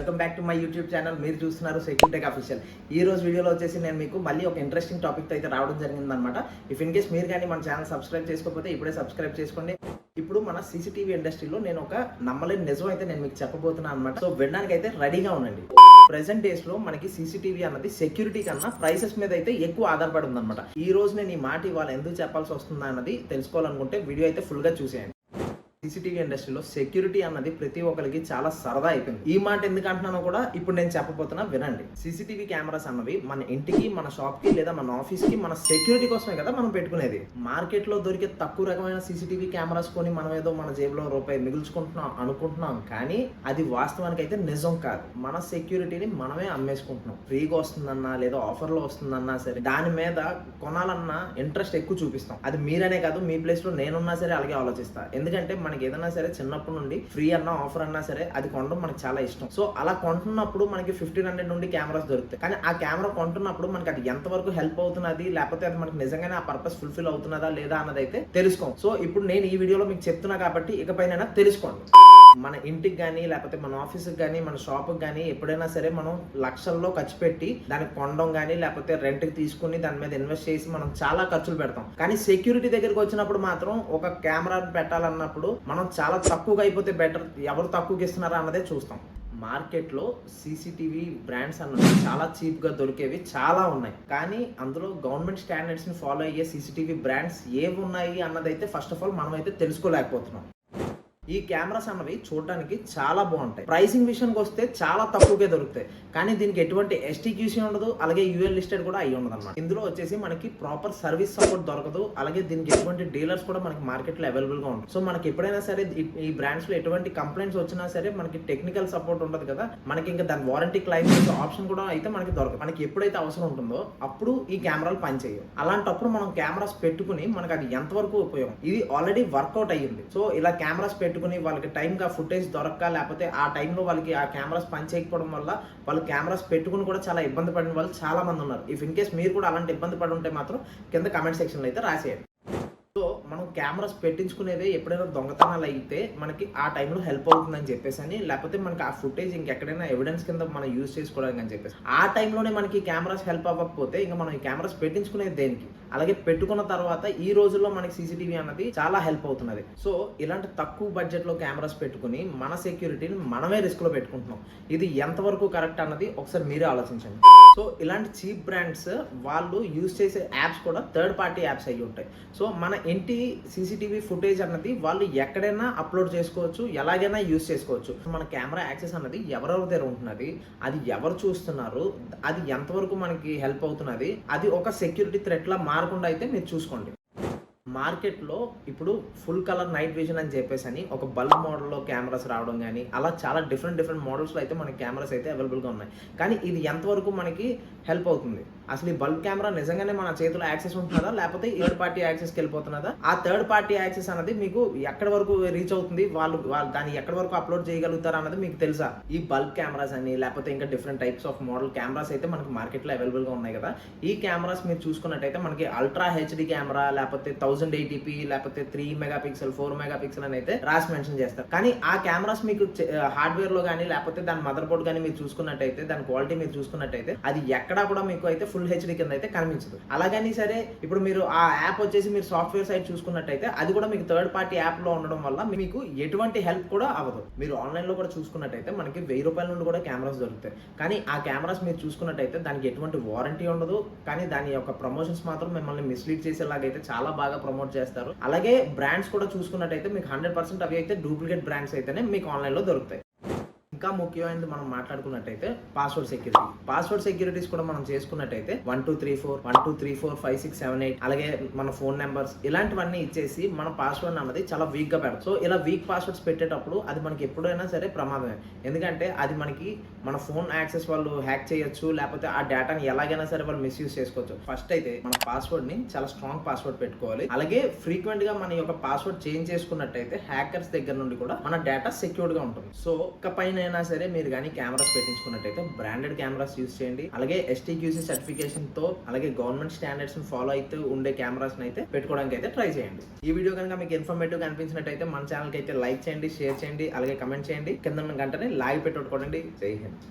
Welcome back to my YouTube channel మీరు చూస్తున్నారు సెక్యూటెక్ official ఈ రోజు వీడియోలో వచ్చేసి నేను మీకు మళ్ళీ ఒక ఇంట్రెస్టింగ్ టాపిక్ అయితే రావడం జరిగింది అనమాట ఇఫ్ ఇన్ కేస్ మీరు కానీ మన ఛానల్ సబ్స్క్రైబ్ చేసుకోకపోతే ఇప్పుడే సబ్స్క్రైబ్ చేసుకోండి. ఇప్పుడు మన సీసీటీవీ ఇండస్ట్రీలో నేను ఒక నమ్మలేని నిజం అయితే నేను మీకు చెప్పబోతున్నాను అనమాట సో వినడానికి అయితే రెడీగా ఉండండి. ప్రెసెంట్ డేస్లో మనకి సీసీటీవీ అన్నది సెక్యూరిటీ కన్నా ప్రైసెస్ మీద అయితే ఎక్కువ ఆధారపడి ఉందన్నమాట. ఈ రోజు నేను ఈ మాట ఇవాళ ఎందుకు చెప్పాల్సి వస్తుందా అన్నది తెలుసుకోవాలనుకుంటే వీడియో అయితే ఫుల్గా చూసేయండి. సీసీటీవీ ఇండస్ట్రీలో సెక్యూరిటీ అన్నది ప్రతి ఒక్కరికి చాలా సరదా అయిపోయింది. ఈ మాట ఎందుకు అంటున్నానో కూడా ఇప్పుడు నేను చెప్పబోతున్నా వినండి. సీసీటీవీ కెమెరాస్ అన్నవి మన ఇంటికి మన షాప్కి లేదా మన ఆఫీస్కి మన సెక్యూరిటీ కోసమే కదా మనం పెట్టుకునేది. మార్కెట్లో దొరికే తక్కువ రకమైన సీసీటీవీ కెమెరాస్ కొని మనం ఏదో మన జేబులో రూపాయి మిగుల్చుకుంటున్నాం అనుకుంటున్నాం కానీ అది వాస్తవానికి అయితే నిజం కాదు. మన సెక్యూరిటీని మనమే అమ్మేసుకుంటున్నాం. ఫ్రీగా వస్తుందన్నా లేదా ఆఫర్లో వస్తుందన్నా సరే దాని మీద కొనాలన్నా ఇంట్రెస్ట్ ఎక్కువ చూపిస్తాం. అది మీరనే కాదు మీ ప్లేస్లో నేనున్నా సరే అలాగే ఆలోచిస్తా. ఎందుకంటే మనకి ఏదైనా సరే చిన్నప్పటి నుండి ఫ్రీ అన్నా ఆఫర్ అన్నా సరే అది కొనడం మనకి చాలా ఇష్టం. సో అలా కొంటున్నప్పుడు మనకి ఫిఫ్టీన్ హండ్రెడ్ నుండి కెమెరాస్ దొరుకుతాయి. కానీ ఆ కెమెరా కొంటున్నప్పుడు మనకి అది ఎంతవరకు హెల్ప్ అవుతున్నది లేకపోతే అది మనకి నిజంగానే ఆ పర్పస్ ఫుల్ఫిల్ అవుతున్నదా లేదా అన్నది అయితే తెలుసుకోం. సో ఇప్పుడు నేను ఈ వీడియోలో మీకు చెప్తున్నా కాబట్టి ఇకపైన తెలుసుకోండి. మన ఇంటికి కానీ లేకపోతే మన ఆఫీస్కి కానీ మన షాప్కి కానీ ఎప్పుడైనా సరే మనం లక్షల్లో ఖర్చు పెట్టి దానికి కొనడం కానీ లేకపోతే రెంట్కి తీసుకుని దాని మీద ఇన్వెస్ట్ చేసి మనం చాలా ఖర్చులు పెడతాం. కానీ సెక్యూరిటీ దగ్గరికి వచ్చినప్పుడు మాత్రం ఒక కెమెరా పెట్టాలన్నప్పుడు మనం చాలా తక్కువగా అయిపోతే బెటర్ ఎవరు తక్కువకి ఇస్తున్నారా అన్నదే చూస్తాం. మార్కెట్లో సీసీటీవీ బ్రాండ్స్ అన్నవి చాలా చీప్గా దొరికేవి చాలా ఉన్నాయి. కానీ అందులో గవర్నమెంట్ స్టాండర్డ్స్ని ఫాలో అయ్యే సీసీటీవీ బ్రాండ్స్ ఏవి ఉన్నాయి అన్నదైతే ఫస్ట్ ఆఫ్ ఆల్ మనం అయితే తెలుసుకోలేకపోతున్నాం. ఈ కెమెరాస్ అన్నవి చూడడానికి చాలా బాగుంటాయి. ప్రైసింగ్ విషయానికి వస్తే చాలా తక్కువగా దొరుకుతాయి. కానీ దీనికి ఎటువంటి ఎస్టీక్యూసీ ఉండదు అలాగే యూఎల్ లిస్టెడ్ కూడా అయ్యి ఉండదు అనమాట ఇందులో వచ్చేసి మనకి ప్రాపర్ సర్వీస్ సపోర్ట్ దొరకదు అలాగే దీనికి ఎటువంటి డీలర్స్ కూడా మనకి మార్కెట్లో అవైలబుల్గా ఉంటుంది సో మనకి ఎప్పుడైనా సరే ఈ- బ్రాండ్స్లో బ్రాండ్స్లో ఎటువంటి కంప్లైంట్స్ వచ్చినా సరే మనకి టెక్నికల్ సపోర్ట్ ఉండదు కదా. మనకి ఇంకా దాని వారంటీ క్లైమ్ చేసే ఆప్షన్ కూడా అయితే మనకి దొరకదు. మనకి ఎప్పుడైతే అవసరం ఉంటుందో అప్పుడు ఈ కెమెరాలు పనిచేయవు. అలాంటప్పుడు మనం కెమెరాస్ పెట్టుకుని మనకి అది ఎంతవరకు ఉపయోగం? ఇది ఆల్రెడీ వర్కౌట్ అయ్యింది. సో ఇలా కెమెరాస్ పెట్టుకుని వాళ్ళకి టైంగా ఫుటేజ్ దొరక్క లేకపోతే ఆ టైంలో వాళ్ళకి ఆ కెమెరాస్ పనిచేయకపోవడం వల్ల వాళ్ళు కెమెరాస్ పెట్టుకుని కూడా చాలా ఇబ్బంది పడిన వాళ్ళు చాలా మంది ఉన్నారు. ఇఫ్ ఇన్ కేస్ మీరు కూడా అలాంటి ఇబ్బంది పడి ఉంటే మాత్రం కింద కమెంట్ సెక్షన్లో అయితే రాసేయండి. సో మనం కెమెరాస్ పెట్టించుకునేదే ఎప్పుడైనా దొంగతనాలు అయితే మనకి ఆ టైంలో హెల్ప్ అవుతుందని చెప్పేసి అని లేకపోతే మనకి ఆ ఫుటేజ్ ఇంకెక్కడైనా ఎవిడెన్స్ కింద మనం యూజ్ చేసుకోవడానికి అని చెప్పేసి. ఆ టైంలోనే మనకి కెమెరాస్ హెల్ప్ అవ్వకపోతే ఇంకా మనం ఈ కెమెరాస్ పెట్టించుకునేది దేనికి? అలాగే పెట్టుకున్న తర్వాత ఈ రోజుల్లో మనకి సీసీటీవీ అన్నది చాలా హెల్ప్ అవుతున్నది. సో ఇలాంటి తక్కువ బడ్జెట్లో కెమెరాస్ పెట్టుకుని మన సెక్యూరిటీని మనమే రిస్క్లో పెట్టుకుంటున్నాం. ఇది ఎంతవరకు కరెక్ట్ అన్నది ఒకసారి మీరే ఆలోచించండి. సో ఇలాంటి చీప్ బ్రాండ్స్ వాళ్ళు యూజ్ చేసే యాప్స్ కూడా థర్డ్ పార్టీ యాప్స్ అయ్యి ఉంటాయి. సో మన ఇంటి సీసీటీవీ ఫుటేజ్ అన్నది వాళ్ళు ఎక్కడైనా అప్లోడ్ చేసుకోవచ్చు ఎలాగైనా యూజ్ చేసుకోవచ్చు. మన కెమెరా యాక్సెస్ అన్నది ఎవరెవరి దగ్గర ఉంటున్నది అది ఎవరు చూస్తున్నారు అది ఎంతవరకు మనకి హెల్ప్ అవుతున్నది అది ఒక సెక్యూరిటీ థ్రెట్ లా మారకుండా అయితే మీరు చూసుకోండి. మార్కెట్లో ఇప్పుడు ఫుల్ కలర్ నైట్ విజన్ అని చెప్పేసి అని ఒక బల్బ్ మోడల్లో కెమెరాస్ రావడం కానీ అలా చాలా డిఫరెంట్ డిఫరెంట్ మోడల్స్లో అయితే మనకి కెమెరాస్ అయితే అవైలబుల్గా ఉన్నాయి. కానీ ఇది ఎంతవరకు మనకి హెల్ప్ అవుతుంది? అసలు ఈ బల్బ్ కెమెరా నిజంగానే మన చేతిలో యాక్సెస్ ఉంటున్నదా లేకపోతే థర్డ్ పార్టీ యాక్సెస్కి వెళ్ళిపోతున్నదా? ఆ థర్డ్ పార్టీ యాక్సెస్ అనేది మీకు ఎక్కడి వరకు రీచ్ అవుతుంది? వాళ్ళు వాళ్ళు దాన్ని ఎక్కడి వరకు అప్లోడ్ చేయగలుగుతారు అన్నది మీకు తెలుసా? ఈ బల్బ్ కెమెరాస్ అని లేకపోతే ఇంకా different types of model cameras అయితే మనకి మార్కెట్లో అవైలబుల్గా ఉన్నాయి కదా. ఈ కెమెరాస్ మీరు చూసుకున్నట్టయితే మనకి అల్ట్రా హెచ్డి కెమెరా లేకపోతే థౌసండ్ ఎయిటీపీ లేకపోతే three mega pixel four mega pixel అని అయితే రాసి మెన్షన్ చేస్తారు. కానీ ఆ కెమెరాస్ మీకు హార్డ్వేర్లో కానీ లేకపోతే దాని మదర్ బోర్డ్ కానీ మీరు చూసుకున్నట్టయితే దాని క్వాలిటీ మీరు చూసుకున్నట్టయితే అది ఎక్కడా కూడా మీకు అయితే ఫుల్ హెచ్డి కింద అయితే కనిపించదు. అలాగని సరే ఇప్పుడు మీరు ఆ యాప్ వచ్చేసి మీరు సాఫ్ట్వేర్ సైడ్ చూసుకున్నట్టయితే అది కూడా మీకు థర్డ్ పార్టీ యాప్లో ఉండడం వల్ల మీకు ఎటువంటి హెల్ప్ కూడా అవ్వదు. మీరు ఆన్లైన్లో కూడా చూసుకున్నట్టయితే మనకి వెయ్యి రూపాయల నుండి కూడా కెమెరాస్ దొరుకుతాయి. కానీ ఆ కెమెరాస్ మీరు చూసుకున్నట్టయితే దానికి ఎటువంటి వారంటీ ఉండదు. కానీ దాని యొక్క ప్రమోషన్స్ మాత్రం మిమ్మల్ని మిస్లీడ్ చేసేలాగైతే చాలా బాగా ప్రమోట్ చేస్తారు. అలాగే బ్రాండ్స్ కూడా చూసుకున్నట్టయితే మీకు హండ్రెడ్ పర్సెంట్ అవి అయితే డూప్లికేట్ బ్రాండ్స్ అయితేనే మీకు ఆన్లైన్లో దొరుకుతాయి. ఇంకా ముఖ్యమైనది మనం మాట్లాడుకున్నట్టయితే పాస్వర్డ్ సెక్యూరిటీ పాస్వర్డ్ సెక్యూరిటీస్ కూడా మనం చేసుకున్నట్టయితే one two three four one two three four five six seven eight అలాగే మన ఫోన్ నెంబర్స్ ఇలాంటివన్నీ ఇచ్చేసి మన పాస్వర్డ్ అన్నది చాలా వీక్గా పెడతాం. సో ఇలా వీక్ పాస్వర్డ్స్ పెట్టేటప్పుడు అది మనకి ఎప్పుడైనా సరే ప్రమాదమే. ఎందుకంటే అది మనకి మన ఫోన్ యాక్సెస్ వాళ్ళు హ్యాక్ చేయొచ్చు లేకపోతే ఆ డేటాని ఎలాగైనా సరే వాళ్ళు మిస్యూజ్ చేసుకోవచ్చు. ఫస్ట్ అయితే మన పాస్వర్డ్ని చాలా స్ట్రాంగ్ పాస్వర్డ్ పెట్టుకోవాలి. అలాగే ఫ్రీక్వెంట్గా మన యొక్క పాస్వర్డ్ చేంజ్ చేసుకున్నట్టయితే హ్యాకర్స్ దగ్గర నుండి కూడా మన డేటా సెక్యూర్డ్గా ఉంటుంది. సో ఇక ఎప్పుడైనా సరే మీరు కానీ కెమెరాస్ పెట్టించుకున్నట్టయితే బ్రాండెడ్ కెమెరాస్ యూస్ చేయండి. అలాగే ఎస్టీక్యూసీ సర్టిఫికేషన్తో అలాగే గవర్నమెంట్ స్టాండర్డ్స్ ఫాలో అయితే ఉండే కెమెరాస్ అయితే పెట్టుకోవడానికి అయితే ట్రై చేయండి. ఈ వీడియో కనుక మీకు ఇన్ఫర్మేటివ్ అనిపించినట్టయితే మన ఛానల్కి అయితే లైక్ చేయండి షేర్ చేయండి అలాగే కమెంట్ చేయండి. కింద గంటనే లైవ్ పెట్టుకోండి. జై హింద్.